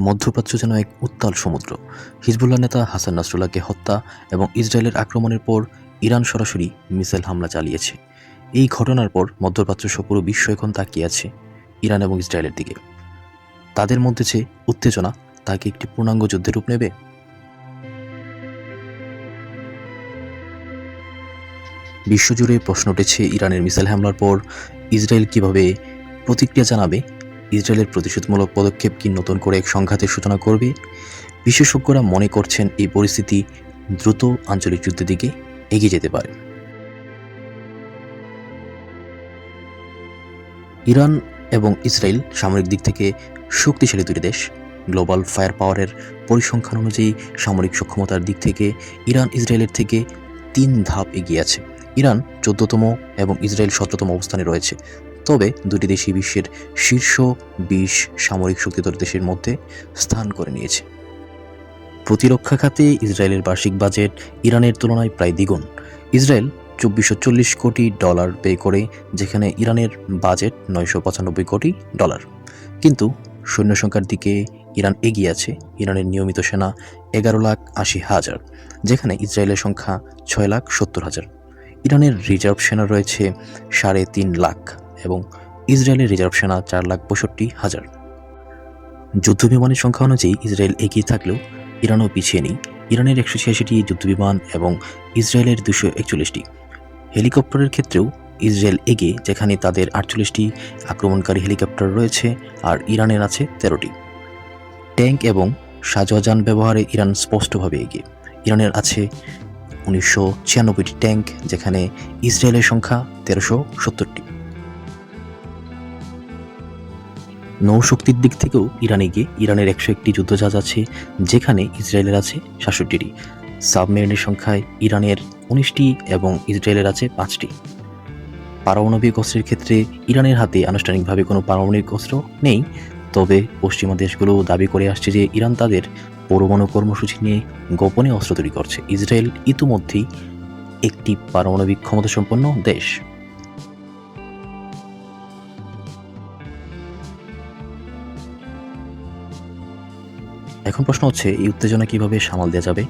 মধ্যপ্রাচ্য যেন এক উত্তাল সমুদ্র। হিজবুল্লাহ নেতা হাসান নাসরুল্লাহকে হত্যা এবং ইসরায়েলের আক্রমণের পর ইরান সরাসরি মিসাইল হামলা চালিয়েছে। এই ঘটনার পর মধ্যপ্রাচ্য সহ পুরো বিশ্ব এখন তাকিয়ে আছে ইরান এবং ইসরায়েলের দিকে। তাদের মধ্যে যে উত্তেজনা তাকে একটি পূর্ণাঙ্গ যুদ্ধের রূপ নেবে? বিশ্বজুড়ে প্রশ্ন উঠেছে ইরানের মিসাইল হামলার পর ইসরায়েল কীভাবে প্রতিক্রিয়া জানাবে ইসরায়েলের প্রতিশোধমূলক পদক্ষেপ কি নতুন করে এক সংঘাতের সূচনা করবে? বিশেষজ্ঞরা মনে করছেন এই পরিস্থিতি দ্রুত আঞ্চলিক যুদ্ধের দিকে এগিয়ে যেতে পারে। ইরান এবং ইসরায়েল সামরিক দিক থেকে শক্তিশালী দুটি দেশ, গ্লোবাল ফায়ার পাওয়ারের পরিসংখ্যান অনুযায়ী সামরিক সক্ষমতার দিক থেকে ইরান ইসরায়েলের থেকে তিন ধাপ এগিয়ে আছে। ইরান চোদ্দতম এবং ইসরায়েল সতেরোতম অবস্থানে রয়েছে। তবে দুটি দেশই বিশ্বের শীর্ষ বিশ সামরিক শক্তিধর দেশের মধ্যে স্থান করে নিয়েছে। প্রতিরক্ষা খাতে ইসরায়েলের বার্ষিক বাজেট ইরানের তুলনায় প্রায় দ্বিগুণ। ইসরায়েল চব্বিশশো চল্লিশ কোটি ডলার ব্যয় করে, যেখানে ইরানের বাজেট নয়শো পঁচানব্বই কোটি ডলার। কিন্তু সৈন্য সংখ্যার দিকে ইরান এগিয়ে আছে। ইরানের নিয়মিত সেনা এগারো লাখ আশি হাজার, যেখানে ইসরায়েলের সংখ্যা ছয় লাখ সত্তর হাজার। ইরানের রিজার্ভ সেনা রয়েছে সাড়ে তিন লাখ। এবং ইসরায়েলের রিজার্ভ সেনা চার লাখ পঁয়ষট্টি হাজার। যুদ্ধবিমানের সংখ্যা অনুযায়ী ইসরায়েল এগিয়ে থাকলেও ইরানও পিছিয়ে নেই। ইরানের একশো ছিয়াশিটি যুদ্ধবিমান এবং ইসরায়েলের দুশো একচল্লিশটি। হেলিকপ্টারের ক্ষেত্রেও ইসরায়েল এগিয়ে, যেখানে তাদের আটচল্লিশটি আক্রমণকারী হেলিকপ্টার রয়েছে আর ইরানের আছে তেরোটি। ট্যাঙ্ক এবং সাজোয়া ব্যবহারে ইরান স্পষ্টভাবে এগিয়ে। ইরানের আছে উনিশশো ছিয়ানব্বইটি ট্যাঙ্ক, যেখানে ইসরায়েলের সংখ্যা তেরোশো সত্তরটি। নৌশক্তির দিক থেকেও ইরানে গিয়ে ইরানের একশো একটি যুদ্ধজাহাজ আছে, যেখানে ইসরায়েলের আছে সাতষট্টিটি। সাবমেরিনের সংখ্যায় ইরানের উনিশটি এবং ইসরায়েলের আছে পাঁচটি। পারমাণবিক অস্ত্রের ক্ষেত্রে ইরানের হাতে আনুষ্ঠানিকভাবে কোনো পারমাণবিক অস্ত্র নেই, তবে পশ্চিমা দেশগুলো দাবি করে আসছে যে ইরান তাদের পরমাণু কর্মসূচি নিয়ে গোপনে অস্ত্র তৈরি করছে। ইসরায়েল ইতিমধ্যেই একটি পারমাণবিক ক্ষমতাসম্পন্ন দেশ। এখন প্রশ্ন হচ্ছে, এই উত্তেজনা কীভাবে সামাল দেওয়া যাবে?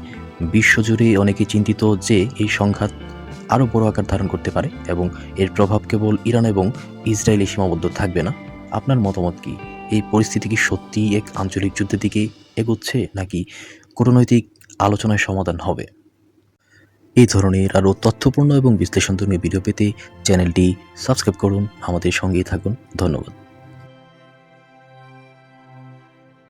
বিশ্বজুড়ে অনেকে চিন্তিত যে এই সংঘাত আরও বড় আকার ধারণ করতে পারে এবং এর প্রভাব কেবল ইরান এবং ইসরায়েলে সীমাবদ্ধ থাকবে না। আপনার মতামত কি? এই পরিস্থিতি কি সত্যিই এক আঞ্চলিক যুদ্ধের দিকে এগোচ্ছে নাকি কূটনৈতিক আলোচনায় সমাধান হবে? এই ধরনের আরও তথ্যপূর্ণ এবং বিশ্লেষণধর্মী ভিডিও পেতে চ্যানেলটি সাবস্ক্রাইব করুন। আমাদের সঙ্গেই থাকুন। ধন্যবাদ।